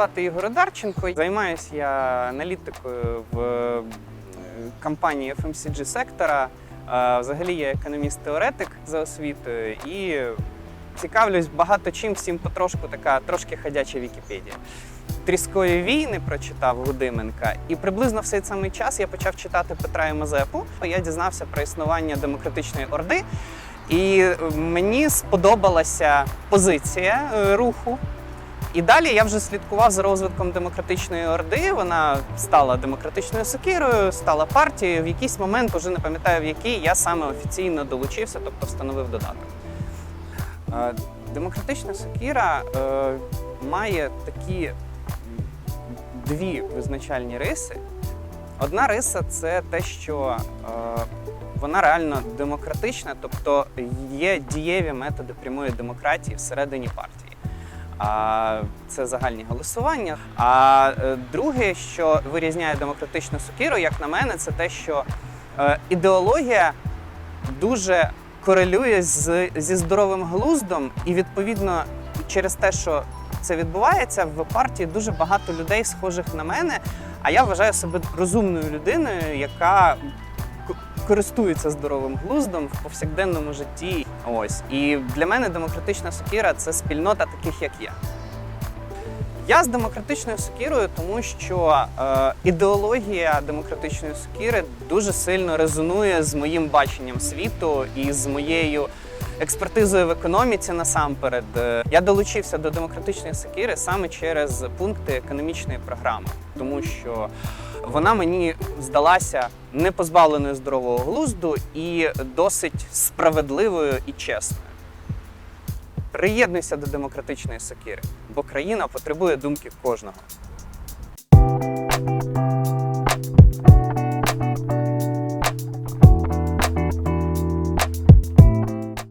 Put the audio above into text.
звати Ігор Одарченко. Займаюся я аналітикою в е, компанії FMCG сектора. Взагалі я економіст-теоретик за освітою і цікавлюсь багато чим, всім потрошку, така трошки ходяча Вікіпедія. Тріскові війни прочитав Гудименка, і приблизно в цей самий час я почав читати Петра і Мазепу. Я дізнався про існування демократичної орди, і мені сподобалася позиція е, руху. І далі я вже слідкував за розвитком демократичної орди. Вона стала демократичною сокирою, стала партією. В якийсь момент, уже не пам'ятаю в який, я саме офіційно долучився, тобто встановив додаток. Е, Демократична сокира е, має такі дві визначальні риси. Одна риса це те, що е, вона реально демократична, тобто є дієві методи прямої демократії всередині партії. А це загальні голосування. А е, друге, що вирізняє демократичну сокиру, як на мене, це те, що е, ідеологія дуже корелює з, зі здоровим глуздом, і відповідно через те, що це відбувається, в партії дуже багато людей, схожих на мене. А я вважаю себе розумною людиною, яка к- користується здоровим глуздом в повсякденному житті. Ось і для мене демократична сокира це спільнота таких, як я. Я з демократичною сокирою, тому що е, ідеологія демократичної сокири дуже сильно резонує з моїм баченням світу і з моєю експертизою в економіці насамперед. Е, Я долучився до демократичної сокири саме через пункти економічної програми, тому що вона мені здалася не позбавленою здорового глузду і досить справедливою і чесною. Приєднуйся до демократичної сокири, бо країна потребує думки кожного.